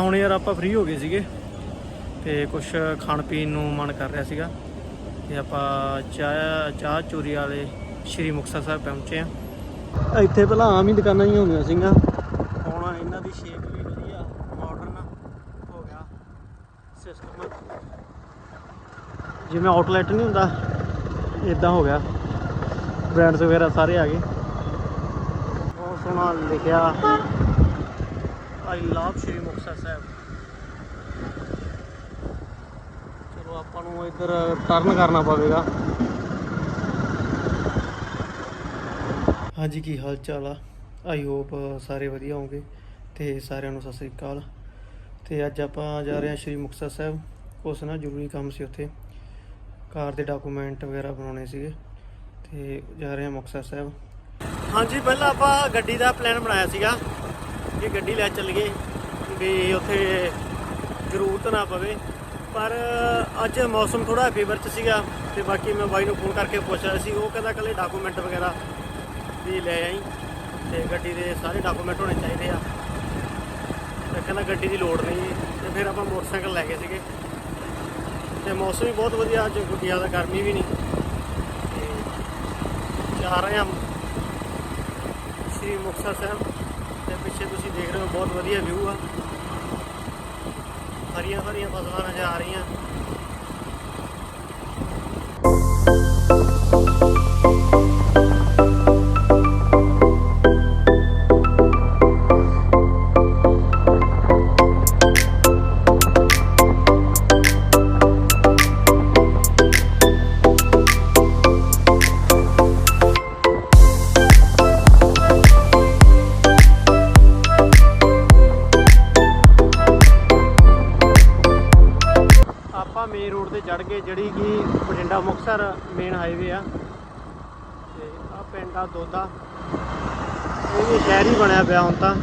ਹੁਣ ਯਾਰ ਆਪਾਂ ਫ੍ਰੀ ਹੋ ਗਏ ਸੀਗੇ ਤੇ ਕੁਝ ਖਾਣ ਪੀਣ ਨੂੰ ਮਨ ਕਰ ਰਿਹਾ ਸੀਗਾ ਤੇ ਆਪਾਂ ਚਾਹ ਚਾਹ ਚੋਰੀ ਵਾਲੇ ਸ਼੍ਰੀ ਮੁਕਤਸਰ ਸਾਹਿਬ ਪਹੁੰਚੇ ਆ ਇੱਥੇ ਪਹਿਲਾਂ ਆਮ ਹੀ ਦੁਕਾਨਾਂ ਹੀ ਹੁੰਦੀਆਂ ਸੀਗੀਆਂ। ਹੁਣ ਇਹਨਾਂ ਦੀ ਸ਼ੇਪ ਵੀ ਵਧੀਆ ਮਾਡਰਨ ਹੋ ਗਿਆ ਸਿਸਟਮ ਜਿਵੇਂ ਆਊਟਲੈਟ ਨਹੀਂ ਹੁੰਦਾ ਇਦਾਂ ਹੋ ਗਿਆ। ਬ੍ਰਾਂਡਸ ਵਗੈਰਾ ਸਾਰੇ ਆ ਗਏ। ਬਹੁਤ ਸੋਹਣਾ ਲਿਖਿਆ। I love Shri Muktsar Sahib. ਚਲੋ ਆਪਾਂ ਨੂੰ ਇੱਧਰ ਟਰਨ ਕਰਨਾ ਪਵੇਗਾ। ਹਾਂਜੀ ਕੀ ਹਾਲ ਚਾਲ ਆ? ਆਈ ਹੋਪ ਸਾਰੇ ਵਧੀਆ ਹੋਵੋਗੇ ਤੇ ਸਾਰਿਆਂ ਨੂੰ ਸਤਿ ਸ੍ਰੀ ਅਕਾਲ। ਤੇ ਅੱਜ ਆਪਾਂ ਜਾ ਰਹੇ ਹਾਂ ਸ਼੍ਰੀ ਮੁਕਤਸਰ ਸਾਹਿਬ। ਉਸ ਨਾਲ ਜ਼ਰੂਰੀ ਕੰਮ ਸੀ ਉੱਥੇ। ਕਾਰ ਦੇ ਡਾਕੂਮੈਂਟ ਵਗੈਰਾ ਬਣਾਉਣੇ ਸੀਗੇ। ਤੇ ਜਾ ਰਹੇ ਹਾਂ ਮੁਕਤਸਰ ਸਾਹਿਬ। ਹਾਂਜੀ ਪਹਿਲਾਂ ਆਪਾਂ ਗੱਡੀ ਦਾ ਪਲਾਨ ਬਣਾਇਆ ਸੀਗਾ। ਕਿ ਗੱਡੀ ਲੈ ਚੱਲ ਗਏ ਵੀ ਉੱਥੇ ਜ਼ਰੂਰਤ ਨਾ ਪਵੇ। ਪਰ ਅੱਜ ਮੌਸਮ ਥੋੜਾ ਫੇਵਰ ਚ ਸੀਗਾ ਤੇ ਬਾਕੀ ਮੈਂ ਬਾਈ ਨੂੰ ਫੋਨ ਕਰਕੇ ਪੁੱਛ ਰਿਹਾ ਸੀ ਉਹ ਕਹਿੰਦਾ ਕੱਲੇ ਡਾਕੂਮੈਂਟ ਵਗੈਰਾ ਵੀ ਲੈ ਆਈ ਤੇ ਗੱਡੀ ਦੇ ਸਾਰੇ ਡਾਕੂਮੈਂਟ ਹੋਣੇ ਚਾਹੀਦੇ ਆ। ਤੇ ਕਹਿੰਦਾ ਗੱਡੀ ਦੀ ਲੋੜ ਨਹੀਂ ਤੇ ਫਿਰ ਆਪਾਂ ਮੋਟਰਸਾਈਕਲ ਲੈ ਗਏ ਸੀਗੇ। ਤੇ ਮੌਸਮ ਵੀ ਬਹੁਤ ਵਧੀਆ, ਅੱਜ ਕੋਈ ਜ਼ਿਆਦਾ ਗਰਮੀ ਵੀ ਨਹੀਂ। ਤੇ ਜਾ ਰਹੇ ਹਾਂ। ਸ਼੍ਰੀ ਮੁਕਤਸਰ ਸਾਹਿਬ। ਪਿੱਛੇ ਤੁਸੀਂ ਦੇਖ ਰਹੇ ਹੋ, ਬਹੁਤ ਵਧੀਆ ਵਿਊ ਆ। ਹਰੀਆਂ ਹਰੀਆਂ ਫਸਲਾਂ ਨਜ਼ਰ ਆ ਰਹੀਆਂ। ਤੇ ਚੜ ਕੇ ਜਿਹੜੀ ਕਿ ਬਠਿੰਡਾ ਮੁਕਤਸਰ ਮੇਨ ਹਾਈਵੇ ਆ। ਤੇ ਆ ਪਿੰਡ ਆ ਦੋਦਾ। ਇਹ ਵੀ ਸ਼ਹਿਰ ਹੀ ਬਣਿਆ ਪਿਆ ਹੁਣ ਤਾਂ।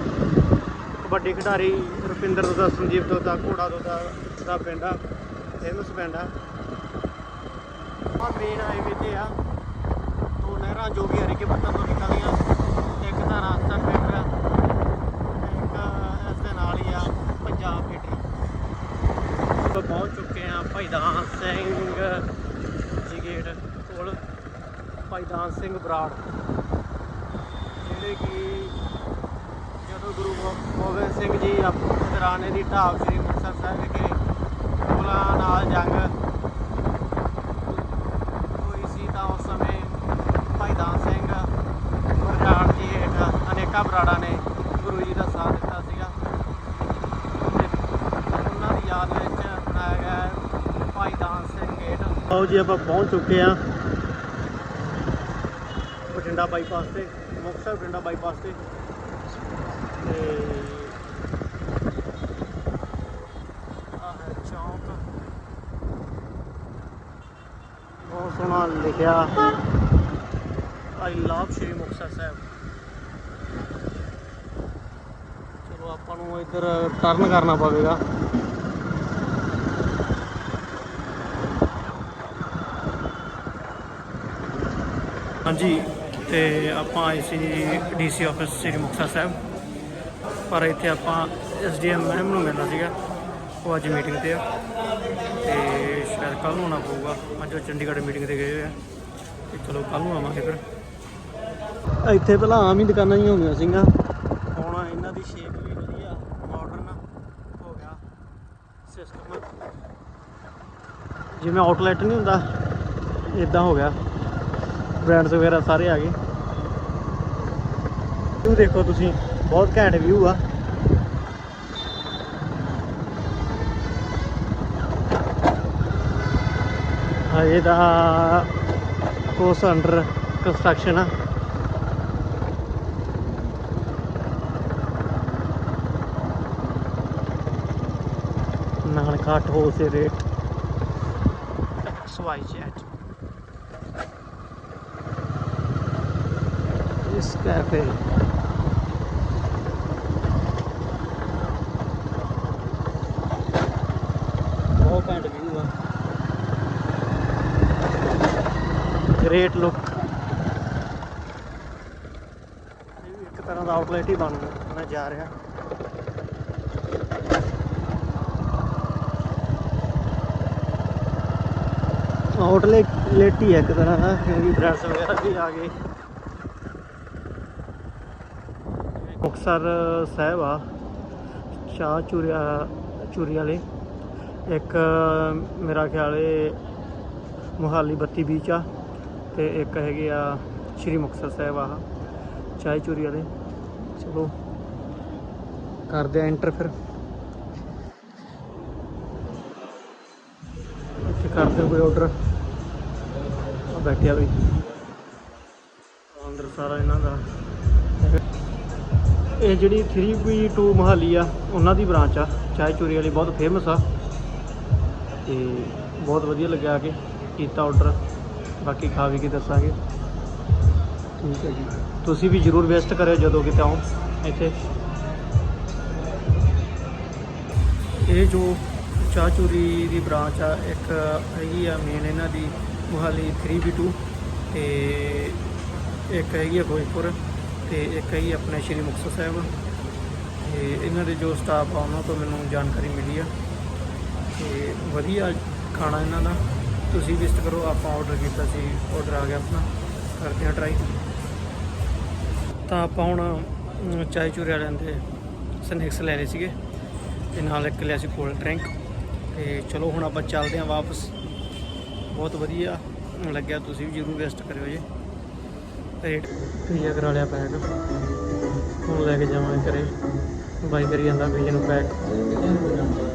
ਕਬੱਡੀ ਖਿਡਾਰੀ ਰੁਪਿੰਦਰ ਦੋਦਾ, ਸੰਜੀਵ ਦੋਦਾ, ਘੋੜਾ ਦੋਦਾ ਦਾ ਪਿੰਡ ਆ। ਫੇਮਸ ਪਿੰਡ ਆ। ਆ ਮੇਨ ਹਾਈਵੇ ਤੇ ਆ। ਦੋ ਨਹਿਰਾਂ ਜੋ ਕਿ ਹਰੀਕੇ ਪੱਤਨ ਤੋਂ ਨਿਕਲਦੀਆਂ ਇੱਕ ਤਾਂ ਰਾਜਸਥਾਨ ਪਿੰਡ ਆ ਤੇ ਇੱਕ ਇਸ ਦੇ ਨਾਲ ਹੀ ਆ ਪੰਜਾਬ ਫੀਡਰ ਆਪਾਂ ਪਹੁੰਚ ਚੁੱਕੇ ਹਾਂ ਭਾਈਦਾਨ ਸਿੰਘ ਜੀ ਗੇਟ ਕੋਲ ਭਾਈ ਦਾਨ ਸਿੰਘ ਬਰਾੜ, ਜਿਹੜੇ ਕਿ ਜਦੋਂ ਗੁਰੂ ਗੋ- ਗੋਬਿੰਦ ਸਿੰਘ ਜੀ ਆਪਣੇ ਦਰਾਨੇ ਦੀ ਢਾਬ ਸ੍ਰੀ ਮੁਕਤਸਰ ਸਾਹਿਬ ਵਿਖੇ ਮੁਗਲਾਂ ਨਾਲ ਜੰਗ ਹੋਈ ਸੀ ਤਾਂ ਉਸ ਸਮੇਂ ਭਾਈ ਦਾਨ ਸਿੰਘ ਬਰਾੜ ਜੀ ਹੇਠ ਅਨੇਕਾਂ ਬਰਾੜਾਂ ਨੇ ਗੁਰੂ ਜੀ ਦਾ ਸਾਥ ਦਿੱਤਾ ਸੀਗਾ। ਉਹਨਾਂ ਦੀ ਯਾਦ ਵਿੱਚ ਬਣਾਇਆ ਗਿਆ ਭਾਈ ਦਾਨ ਸਿੰਘ ਗੇਟ ਆਓ ਜੀ, ਆਪਾਂ ਪਹੁੰਚ ਚੁੱਕੇ ਆ ਬਠਿੰਡਾ ਬਾਈਪਾਸ ਤੇ, ਮੁਕਤਸਰ ਬਠਿੰਡਾ ਬਾਈਪਾਸ ਤੇ। ਤੇ ਆਹ ਹੈ ਚੌਂਕ। ਬਹੁਤ ਸੋਹਣਾ ਲਿਖਿਆ। I love Shri Muktsar Sahib. ਚਲੋ, ਆਪਾਂ ਨੂੰ ਇੱਧਰ ਟਰਨ ਕਰਨਾ ਪਵੇਗਾ। ਹਾਂਜੀ। ਤੇ ਆਪਾਂ ਆਏ ਸੀ ਡੀਸੀ ਆਫਿਸ ਸ੍ਰੀ ਮੁਕਤਸਰ ਸਾਹਿਬ। ਪਰ ਇੱਥੇ ਆਪਾਂ ਐਸਡੀਐਮ ਮੈਮ ਨੂੰ ਮਿਲਣਾ ਸੀਗਾ। ਉਹ ਅੱਜ ਮੀਟਿੰਗ ਤੇ ਆ। ਤੇ ਸ਼ਾਇਦ ਕੱਲ ਨੂੰ ਆਉਣਾ ਪਊਗਾ। ਅੱਜ ਉਹ ਚੰਡੀਗੜ੍ਹ ਮੀਟਿੰਗ ਤੇ ਗਏ ਹੋਏ ਆ। ਤੇ ਚਲੋ ਕੱਲ ਨੂੰ ਆਵਾਂਗੇ ਫਿਰ। ਇੱਥੇ ਪਹਿਲਾਂ ਆਮ ਹੀ ਦੁਕਾਨਾਂ ਹੀ ਹੁੰਦੀਆਂ ਸੀਗੀਆਂ। ਹੁਣ ਇਹਨਾਂ ਦੀ ਸ਼ੇਪ ਵੀ ਵਧੀਆ ਮਾਡਰਨ ਹੋ ਗਿਆ ਸਿਸਟਮ ਜਿਵੇਂ ਆਊਟਲੈਟ ਨਹੀਂ ਹੁੰਦਾ ਇਦਾਂ ਹੋ ਗਿਆ। ਬ੍ਰਾਂਡਸ ਵਗੈਰਾ ਸਾਰੇ ਆ ਗਏ। ਵਿਊ ਦੇਖੋ ਤੁਸੀਂ, ਬਹੁਤ ਘੈਂਟ ਵਿਊ ਆ। ਹਜੇ ਦਾ ਕੋਸ ਅੰਡਰ ਕੰਸਟਰਕਸ਼ਨ ਆ। ਨਾਲ ਘੱਟ ਸੇ ਰੇਟ XY ਇਸ ਕੈਫੇ ਬਹੁਤ ਘੈਂਟ ਵੀਊ ਆ। ਗ੍ਰੇਟ ਲੁੱਕ ਇੱਕ ਤਰ੍ਹਾਂ ਦਾ ਆਊਟਲੈਟ ਹੀ ਬਣ ਮੈਂ ਜਾ ਰਿਹਾ। ਆਊਟਲੈਟ ਹੀ ਹੈ ਇੱਕ ਤਰ੍ਹਾਂ ਦਾ ਕਿਉਂਕਿ ਬ੍ਰੈਡਸ ਵਗੈਰਾ ਵੀ ਆ ਗਏ। ਮੁਕਤਸਰ ਸਾਹਿਬ ਆ ਸ਼ਾਹ ਚੂਰੀਆ ਚੂਰੀ ਵਾਲੇ। ਇੱਕ ਮੇਰਾ ਖਿਆਲ ਏ ਮੁਹਾਲੀ ਬੱਤੀ ਬੀਚ ਆ ਤੇ ਇੱਕ ਹੈਗੇ ਆ ਸ਼੍ਰੀ ਮੁਕਤਸਰ ਸਾਹਿਬ ਆ ਚਾਹ ਚੂਰੀ ਵਾਲੇ। ਚਲੋ, ਕਰਦੇ ਆ ਐਂਟਰ ਫਿਰ। ਇੱਥੇ ਕਰਦੇ ਆ ਕੋਈ ਆਰਡਰ ਆ ਬੈਠਿਆ ਵੀ ਅੰਦਰ ਸਾਰਾ ਇਹਨਾਂ ਦਾ। ਇਹ ਜਿਹੜੀ 3B2 ਮਹਾਲੀ ਆ, ਉਹਨਾਂ ਦੀ ਬ੍ਰਾਂਚ ਆ। ਚਾਹ ਚੂਰੀ ਵਾਲੀ ਬਹੁਤ ਫੇਮਸ ਆ। ਤੇ ਬਹੁਤ ਵਧੀਆ ਲੱਗਿਆ ਕਿ ਕੀਤਾ ਆਰਡਰ ਬਾਕੀ ਖਾ ਵੀ ਕੇ ਦੱਸਾਂਗੇ। ਠੀਕ ਹੈ ਜੀ। ਤੁਸੀਂ ਵੀ ਜਰੂਰ ਵਿਜ਼ਿਟ ਕਰਿਓ ਜਦੋਂ ਕਿਤੇ ਆਓ ਇੱਥੇ। ਇਹ ਜੋ ਚਾਹ ਚੂਰੀ ਦੀ ਬ੍ਰਾਂਚ ਆ, ਇੱਕ ਹੈਗੀ ਆ ਮੇਨ ਇਹਨਾਂ ਦੀ ਮੁਹਾਲੀ 3B2 ਤੇ ਇੱਕ ਹੈਗੀ ਆ ਫਿਰੋਜ਼ਪੁਰ ਤੇ ਇੱਕ ਹੈਗੀ ਆਪਣੇ ਸ਼੍ਰੀ ਮੁਕਤਸਰ ਸਾਹਿਬ। ਤੇ ਇਹਨਾਂ ਦੇ ਜੋ ਸਟਾਫ ਆ ਉਹਨਾਂ ਤੋਂ ਮੈਨੂੰ ਜਾਣਕਾਰੀ ਮਿਲੀ ਆ। ਤੇ ਵਧੀਆ ਖਾਣਾ ਇਹਨਾਂ ਦਾ। ਤੁਸੀਂ ਵਿਜ਼ਿਟ ਕਰੋ ਆਪਾਂ ਆਰਡਰ ਕੀਤਾ ਸੀ ਆਰਡਰ ਆ ਗਿਆ ਆਪਣਾ। ਕਰਦੇ ਹਾਂ ਟਰਾਈ ਤਾਂ ਆਪਾਂ ਹੁਣ ਅਮ, ਚਾय ਚੂਰੇ ਵਾਲਿਆਂ ਦੇ ਸਨੈਕਸ ਲੈ ਲਏ ਸੀਗੇ। ਤੇ ਨਾਲ ਇੱਕ ਲਿਆ ਸੀ ਕੋਲਡ ਡਰਿੰਕ ਤੇ ਚਲੋ ਹੁਣ ਆਪਾਂ ਚੱਲਦੇ ਹਾਂ ਵਾਪਸ। ਬਹੁਤ ਵਧੀਆ ਲੱਗਿਆ ਤੁਸੀਂ ਵੀ ਜ਼ਰੂਰ ਵਿਜ਼ਿਟ ਕਰਿਓ ਜੀ। ਤੇ ਪੀਜ਼ਾ ਕਰਾ ਲਿਆ ਪੈਕ? ਹੁਣ ਲੈ ਕੇ ਜਾਵਾਂਗੇ ਘਰੇ। ਬਾਈ ਕਰੀ ਜਾਂਦਾ ਪੀਜ਼ੇ ਨੂੰ ਪੈਕ।